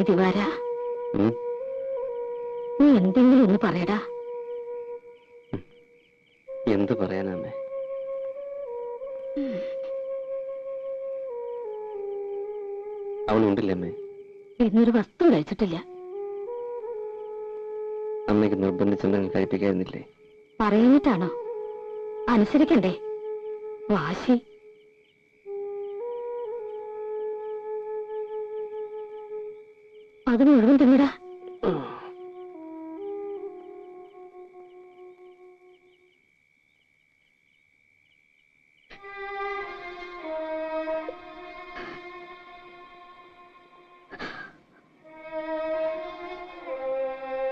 മോനെ ദിവാര? നീ എന്തെങ്കിലും ഒന്ന് പറയടാ. എന്ത് പറയാനമ്മേ അവനുണ്ടല്ലേ അമ്മേ? എന്നൊരു വസ്തു കഴിച്ചിട്ടില്ല. അമ്മയ്ക്ക് നിർബന്ധിച്ചെന്തെങ്കിലും കഴിപ്പിക്കായിരുന്നില്ലേ? പറയുന്നിട്ടാണോ? അനുസരിക്കണ്ടേ. വാശി. അത് മുഴുവൻ തിന്നിടാ.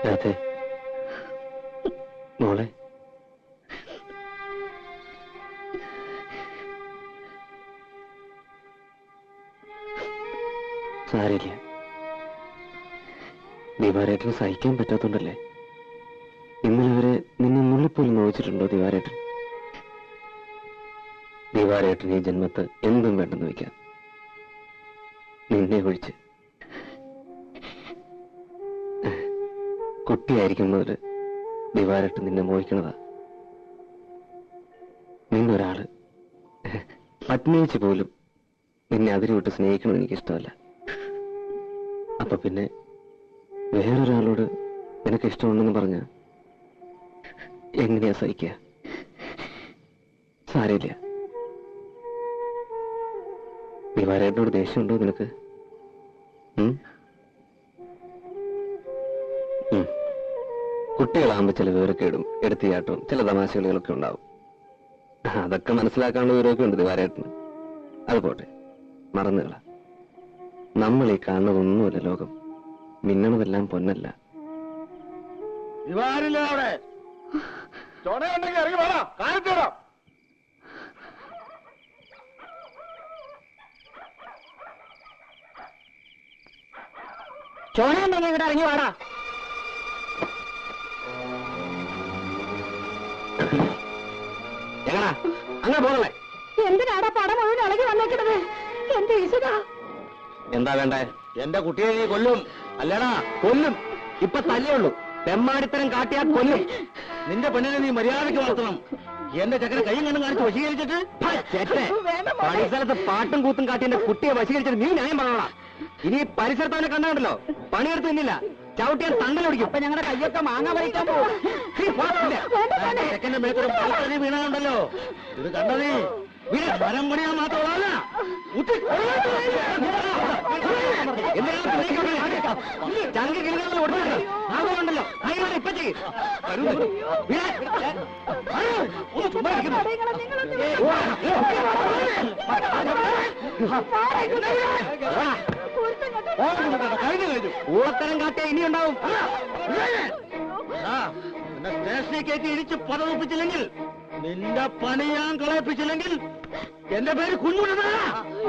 രാധേ. മോളെ. സാരില്ല ദിവാരേട്ടന് സഹിക്കാൻ പറ്റാത്തോണ്ടല്ലേ? ഇന്നലെ വരെ നിന്നെ നുള്ളിപ്പോലും നോവിച്ചിട്ടുണ്ടോ ദിവാരേട്ടൻ? ദിവാരേട്ടൻ ഈ ജന്മത്ത് എന്തും വേണ്ടെന്ന് വെക്കാം നിന്നെ ഒഴിച്ച്. കുട്ടിയായിരിക്കുന്നവർ ദിവാരേട്ടൻ നിന്നെ മോഹിക്കണതാ. നിന്നൊരാൾ അഭിനയിച്ച് പോലും നിന്നെ അതിരി വിട്ട് സ്നേഹിക്കണം എനിക്കിഷ്ടമല്ല. അപ്പൊ പിന്നെ വേറൊരാളോട് നിനക്ക് ഇഷ്ടമുണ്ടെന്ന് പറഞ്ഞ എങ്ങനെയാ സഹിക്കുക സാരമില്ല. ദിവാരേട്ടനോട് ദേഷ്യമുണ്ടോ നിനക്ക്? കുട്ടികളാകുമ്പോൾ ചില വിവരൊക്കെ വിവരക്കേടും എടുത്തിയാട്ടവും ചില തമാശകളികളൊക്കെ ഉണ്ടാവും. അതൊക്കെ മനസ്സിലാക്കാനുള്ള വിവരമൊക്കെ ഉണ്ട് ദിവാരേട്ടന് അത് പോട്ടെ മറന്നുകള നമ്മൾ ഈ കാണുന്നതൊന്നുമില്ല ലോകം. മിന്നണതെല്ലാം പൊന്നല്ല. അവിടെ? ചുണയുണ്ടെങ്കിൽ ഇറങ്ങി വേണം കാണിച്ചു തരാം. ചോണയുണ്ടെങ്കിൽ ഇവിടെ ഇറങ്ങി വാടാ. എങ്ങനാ അങ്ങനെ പോകണേ. എന്തിനാടാ പടം മുഴുവൻ ഇളകി വന്നേക്കണത്? എന്റെ ഈശ്വര? എന്താ വേണ്ടേ? എന്റെ കുട്ടിയെ നീ കൊല്ലും. അല്ലേടാ കൊല്ലും. ഇപ്പൊ തല്ലേയുള്ളൂ തെമ്മാടിത്തരം കാട്ടിയാൽ കൊല്ലും. നിന്റെ പെണ്ണിനെ നീ മര്യാദയ്ക്ക് വളർത്തണം. എന്റെ ചക്കനെ കയ്യും കണ്ടും കാണിച്ച് വശീകരിച്ചിട്ട് പരിസരത്ത് പാട്ടും കൂത്തും കാട്ടി എന്റെ കുട്ടിയെ വശീകരിച്ചിട്ട് നീ ന്യായം പറയണ ഇനി പരിസരത്ത് അവനെ കണ്ടാണ്ടല്ലോ. പണിയെടുത്ത് നിന്നില്ല. ചവിട്ടിയാൽ തണ്ടലൊടിക്കും അപ്പൊ ഞങ്ങളുടെ കയ്യൊക്കെ മാങ്ങ വരയ്ക്കാൻ പോകും ചെക്കന്റെ മേക്കൊരു വീണാണ്ടല്ലോ ഇത് കണ്ട നീ? വീട് മരം പണിയാൻ മാത്രമല്ല ചങ്കി കിളികളിൽ ഒടുന്നത് ആളുകളുണ്ടല്ലോ അതിനാണ് ഇപ്പൊ ചെയ്യും കഴിഞ്ഞു കഴിഞ്ഞു ഊളത്തരം കാട്ടിയ ഇനിയുണ്ടാവും നിന്നെ സ്റ്റേഷനിൽ കയറ്റി ഇടിച്ച് പതവിപ്പിച്ചില്ലെങ്കിൽ നിന്റെ പണി ഞാൻ കളയിപ്പിച്ചില്ലെങ്കിൽ എന്റെ പേര് കുഞ്ഞുണ്ണ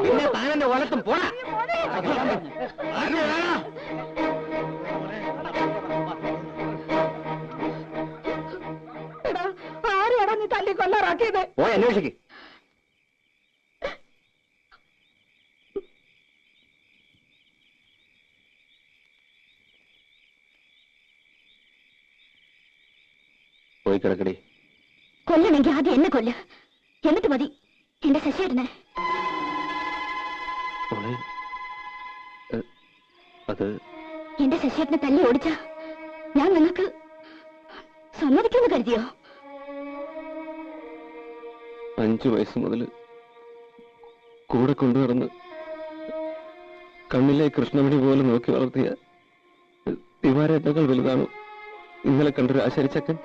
പിന്നെ താനെന്റെ ഒലത്തും പോടാ. ആരെയാടാ നീ തല്ലി കൊല്ലാറാക്കിയത്? പോയി അന്വേഷിക്ക്. പോയി കിടക്കടി. കൊല്ലണമെങ്കിൽ ആദ്യം എന്നെ കൊല്ല. എന്നിട്ട് മതി. എന്റെ ശശി ഏ, അത് എന്റെ ശശിയേട്ടനെ തല്ലി ഓടിച്ച ഞാൻ നിങ്ങൾക്ക് സമ്മതിക്കുമെന്ന് കരുതിയോ? അഞ്ചു വയസ്സ് മുതൽ കൂടെ കൊണ്ടുനടന്ന് കണ്ണിലെ കൃഷ്ണമണി പോലെ നോക്കി വളർത്തിയ ദിവാരേറ്റകൾ വലുതാണോ? ഇന്നലെ കണ്ടൊരു ആശരിച്ചക്കൻ?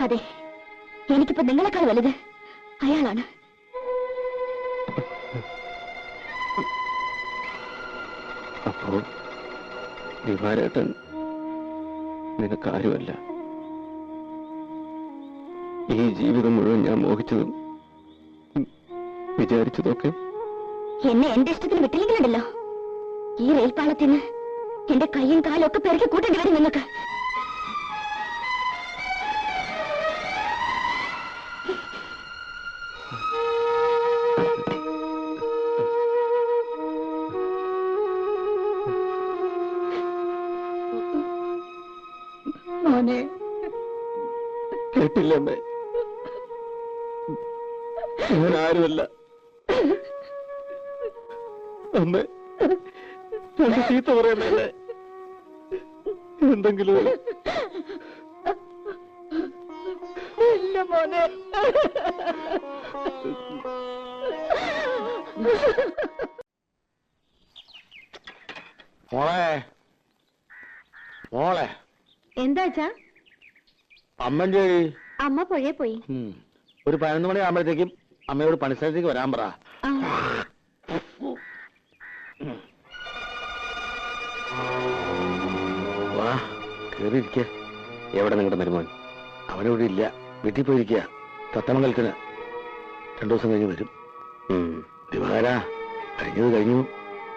അതെ എനിക്കിപ്പോ നിങ്ങളെക്കാൾ വലുത് അയാളാണ്. ദിവാരേട്ടൻ നിനക്കാരുമല്ല ഈ ജീവിതം മുഴുവൻ ഞാൻ മോഹിച്ചതും വിചാരിച്ചതൊക്കെ എന്നെ എന്റെ ഇഷ്ടത്തിന് വിട്ടില്ലെങ്കിലുണ്ടല്ലോ. ഈ റെയിൽപാളത്തിന് എന്റെ കൈയും കാലും ഒക്കെ പെരുക്കി കൂട്ടേണ്ടി വരും നിങ്ങൾക്ക്. കേട്ടില്ല അമ്മേ ഞാൻ ആരുമല്ല. അമ്മേ രണ്ട് ചീത്ത പറയുന്നല്ലേ എന്തെങ്കിലും ഇല്ല മോനെ. മോളെ. മോളെ. എന്താച്ചാ അമ്മന്റെ അമ്മ പുഴയെ പോയി. ഒരു പതിനൊന്ന് മണി ആകുമ്പോഴത്തേക്കും അമ്മയോട് പണിസ്ഥലത്തേക്ക് വരാൻ പറ. വാ കേറിയിരിക്ക. എവിടെ നിങ്ങളുടെ മരുമോൻ? അവനോട് ഇല്ല. വീട്ടിൽ പോയിരിക്കുക തത്തമംഗലത്തിന്. രണ്ടു ദിവസം കഴിഞ്ഞ് വരും. ദിവാര കഴിഞ്ഞത് കഴിഞ്ഞു.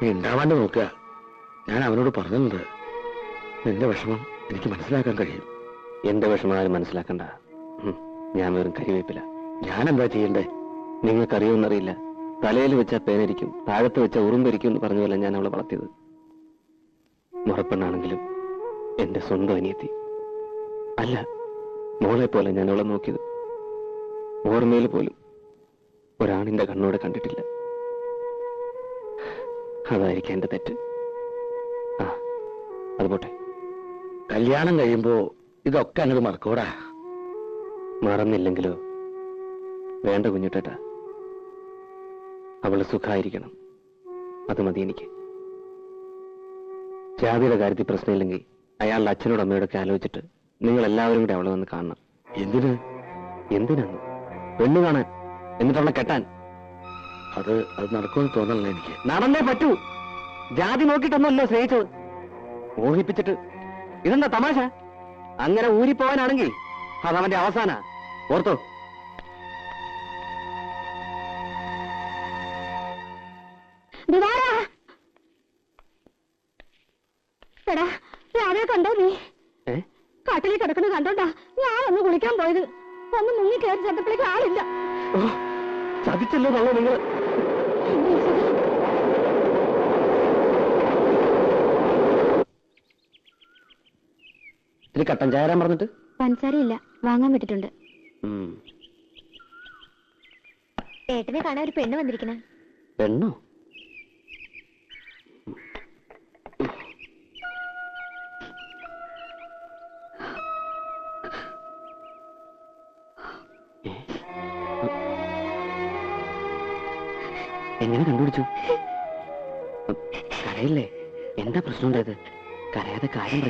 നീ ഉണ്ടാവാണ്ട് നോക്കുക ഞാൻ അവനോട് പറഞ്ഞിട്ടുണ്ട്. നിന്റെ വിഷമം എനിക്ക് മനസ്സിലാക്കാൻ കഴിയും. എന്റെ വിഷമം ആരും മനസ്സിലാക്കണ്ട. ഞാൻ വെറും കരിവേപ്പില എന്താ ചെയ്യണ്ടേ? നിങ്ങൾക്കറിയുമെന്നറിയില്ല. തലയിൽ വെച്ച പേനരിക്കും താഴത്ത് വെച്ച ഉറുമ്പരിക്കും എന്ന് പറഞ്ഞതല്ല ഞാൻ അവളെ വളർത്തിയത്. മുറപ്പെണ്ണാണെങ്കിലും എന്റെ സ്വന്തം അനിയത്തി. അല്ല മോളെ പോലെ ഞാൻ അവളെ നോക്കിയത്. ഓർമ്മയിൽ പോലും ഒരാണിന്റെ കണ്ണോടെ കണ്ടിട്ടില്ല. അതായിരിക്കും എന്റെ തെറ്റ്. ആ അത് പോട്ടെ. കല്യാണം കഴിയുമ്പോ ഇതൊക്കെ അങ്ങോട്ട് മറക്കൂടാ. മറന്നില്ലെങ്കിലോ? വേണ്ട കുഞ്ഞുട്ടേട്ട. അവൾ സുഖായിരിക്കണം. അത് മതി എനിക്ക്. ജാതിയുടെ കാര്യത്തിൽ പ്രശ്നമില്ലെങ്കിൽ അയാളുടെ അച്ഛനോട് അമ്മയോടൊക്കെ ആലോചിച്ചിട്ട് നിങ്ങൾ എല്ലാവരും കൂടെ അവളെ വന്ന് കാണണം. എന്തിന്? എന്തിനാണ്? പെണ്ണു കാണാൻ. എന്നിട്ട് അവളെ കെട്ടാൻ. അത് അത് നടക്കുമെന്ന് തോന്നണല്ലോ എനിക്ക്? നടന്നേ പറ്റൂ. ജാതി നോക്കിയിട്ടൊന്നുമല്ലോ സ്നേഹിച്ചത്. മോഹിപ്പിച്ചിട്ട്. ഇതെന്താ തമാശ? അങ്ങനെ ഊരിപ്പോവാനാണെങ്കിൽ അവന്റെ അവസാന ഓർത്തോ. എടാ രാവിലെ കണ്ടോ നീ? കാട്ടിൽ കിടക്കുന്നത് കണ്ടോണ്ടാ കുളിക്കാൻ പോയത്. ഒന്ന് മുങ്ങി കയറി ചെന്നപ്പോഴേക്ക് ആളില്ല. ചതിച്ചല്ലോ നിങ്ങൾ ഇത്തിരി കട്ടൻ ചായ പറഞ്ഞിട്ട്? പഞ്ചസാരയില്ല. വാങ്ങാൻ വിട്ടിട്ടുണ്ട്. ഏട്ടനെ കാണാൻ ഒരു പെണ്ണ് വന്നിരിക്കണ. പെണ്ണോ? എങ്ങനെ കണ്ടുപിടിച്ചു? കരയില്ലേ? എന്താ പ്രശ്നം ഉണ്ടായത്? കരയാതെ കാര്യം പറ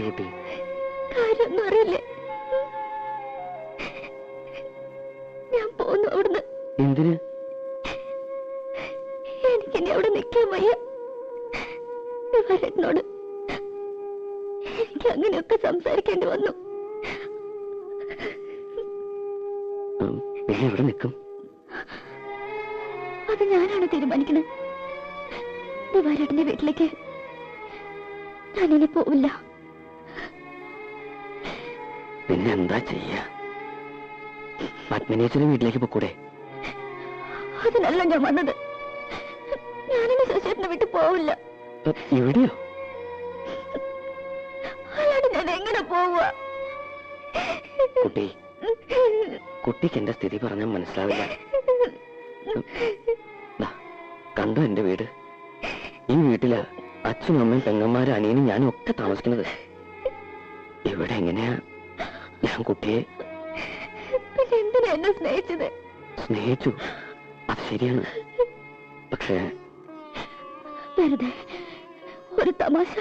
ഞാൻ പോന്നു അവിടുന്ന്. എന്തിന്? എനിക്കിനി അവിടെ നിൽക്കാൻ വയ്യ. ദിവാരേട്ടനോട് എനിക്ക് അങ്ങനെയൊക്കെ സംസാരിക്കേണ്ടി വന്നു. പിന്നെ എവിടെ നിൽക്കും? അത് ഞാനാണ് തീരുമാനിക്കുന്നത് ദിവാരേട്ടന്റെ വീട്ടിലേക്ക്. ഞാനിനി പോവില്ല. പിന്നെന്താ ചെയ്യാ? പത്മിനേശ്വരി വീട്ടിലേക്ക് പൊക്കൂടെ. അതിനല്ല ഞാൻ വന്നത്. ഞാനിനി ശശിയേട്ടനെ വിട്ടു പോവില്ല. എവിടെയോ? ഇവിടെയോ അല്ലാണ്ട് ഞാൻ എങ്ങനെ പോവുക? കുട്ടി കുട്ടിക്ക് എന്റെ സ്ഥിതി പറഞ്ഞാൽ മനസ്സിലാവില്ല. കണ്ടു കണ്ടോ എന്റെ വീട്? ഈ വീട്ടിൽ അച്ഛനും അമ്മയും പെങ്ങന്മാരും അനിയനും ഞാനും ഒക്കെ താമസിക്കുന്നത്. ഇവിടെ എങ്ങനെയാ? ഞാൻ കുട്ടിയെ പിന്നെ എന്തിനാ എന്നെ സ്നേഹിച്ചത്? സ്നേഹിച്ചു. അത് ശരിയാണ്. പക്ഷേ വെറുതെ ഒരു തമാശ.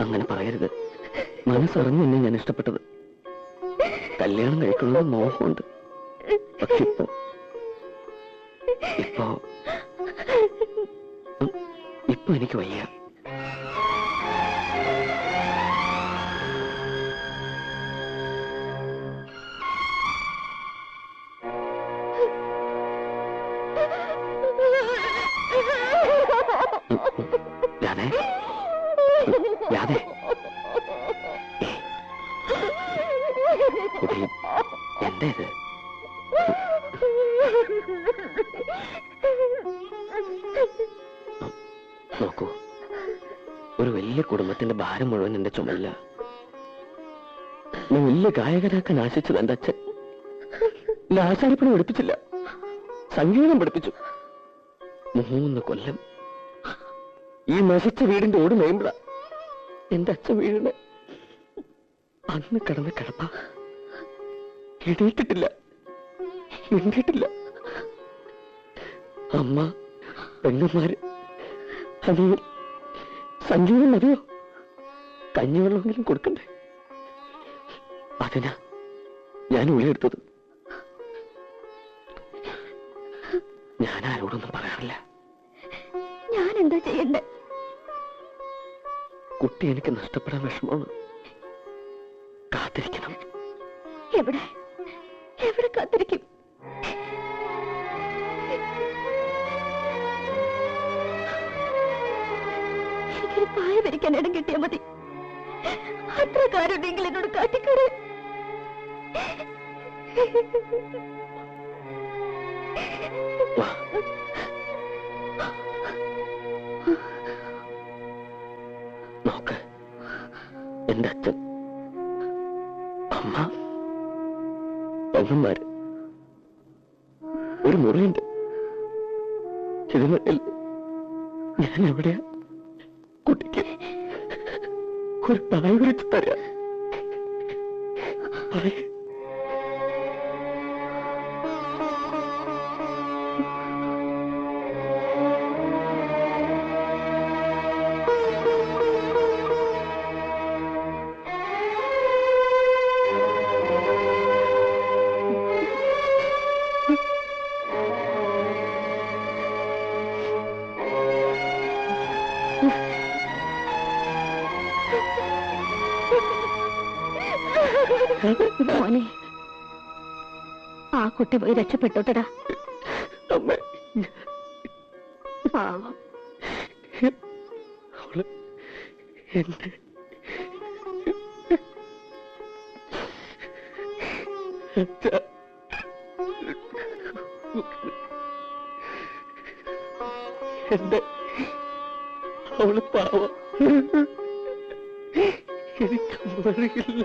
അങ്ങനെ പറയരുത്. മനസ്സറിഞ്ഞു എന്നെ ഞാൻ ഇഷ്ടപ്പെട്ടത്. കല്യാണം കഴിക്കുന്നത് മോഹമുണ്ട്. പക്ഷെ ഇപ്പോ ഇപ്പോ ഇപ്പൊ എനിക്ക് വയ്യ. രാധേ എന്താ നോക്കൂ. ഒരു വലിയ കുടുംബത്തിന്റെ ഭാരം മുഴുവൻ എന്റെ ചുമല്ല. ഞാൻ വലിയ ഗായകനാക്കാൻ ആശിച്ചത് എന്റെ അച്ഛൻ. എന്നെ ആശാരിപ്പണി പഠിപ്പിച്ചില്ല. സംഗീതം പഠിപ്പിച്ചു. മൂന്ന് കൊല്ലം ഈ നശിച്ച വീടിന്റെ ഓട് മേമ്പള എന്റെ അച്ഛൻ വീടിന് അന്ന് കിടന്ന കിടപ്പ. എണീറ്റിട്ടില്ല. മിണ്ടിയിട്ടില്ല. അമ്മ പെങ്ങന്മാര് അനിയൻ സഞ്ജീവൻ മതിയോ? കഞ്ഞിവെള്ളമെങ്കിലും കൊടുക്കണ്ടേ? അതിനാ ഞാൻ ഉള്ളിയെടുത്തത് ഞാൻ ആരോടൊന്നും പറയാറില്ല. ഞാൻ എന്താ ചെയ്യണ്ടേ? കുട്ടി എനിക്ക് നഷ്ടപ്പെടാൻ വിഷമമാണ്. കാത്തിരിക്കണം. എവിടെ? എവിടെ കാത്തിരിക്കും? എനിക്കൊരു പായ വരിക്കാൻ ഇടം കിട്ടിയാ മതി. അത്ര കാരുണ്ടെങ്കിൽ എന്നോട് കാട്ടിക്കറി വാ. എന്റെ അച്ഛൻ അമ്മ ഒരു മുറിയുണ്ട്. ഇതിനിടയിൽ ഞാൻ എവിടെയാ? കുട്ടിക്ക് ഒരു പായ കുറിച്ച് തരാം. പറയേ. കുട്ടി പോയി രക്ഷപ്പെട്ടോട്ടടാ. പാവം. എന്നെ. എന്റെ അവൾ പാവം. എനിക്ക് അറിയില്ല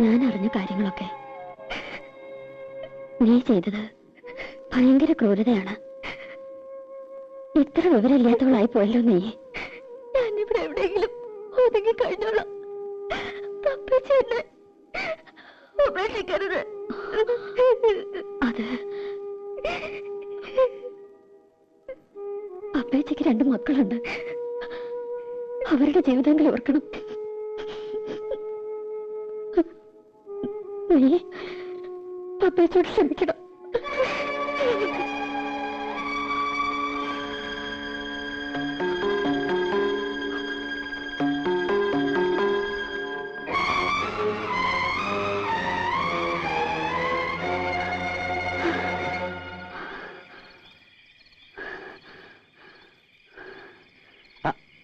ഞാൻ അറിഞ്ഞ കാര്യങ്ങളൊക്കെ. നീ ചെയ്തത് ഭയങ്കര ക്രൂരതയാണ്. ഇത്ര വിവരമില്ലാത്തവളായി പോയല്ലോ നീ. ഞാനിവിടെ എവിടെയെങ്കിലും ഒതുങ്ങി കഴിഞ്ഞോളാം. ഉപേക്ഷിക്കരുത്. അത് അപ്പേച്ചയ്ക്ക് രണ്ട് മക്കളുണ്ട്. അവരുടെ ജീവിതങ്ങൾ ഓർക്കണം പപ്പേച്ചോട് ക്ഷമിക്കണം.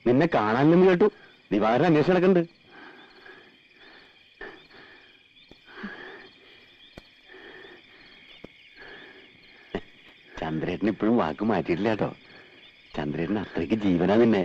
നിന്നെ കാണാനില്ലെന്ന് കേട്ടു. ദിവാരം അന്വേഷണം നടക്കുന്നുണ്ട് ചന്ദ്രേട്ടൻ ഇപ്പോഴും വാക്ക് മാറ്റിയിട്ടില്ല കേട്ടോ. ചന്ദ്രേട്ടൻ അത്രയ്ക്ക് ജീവനാ നിന്നെ.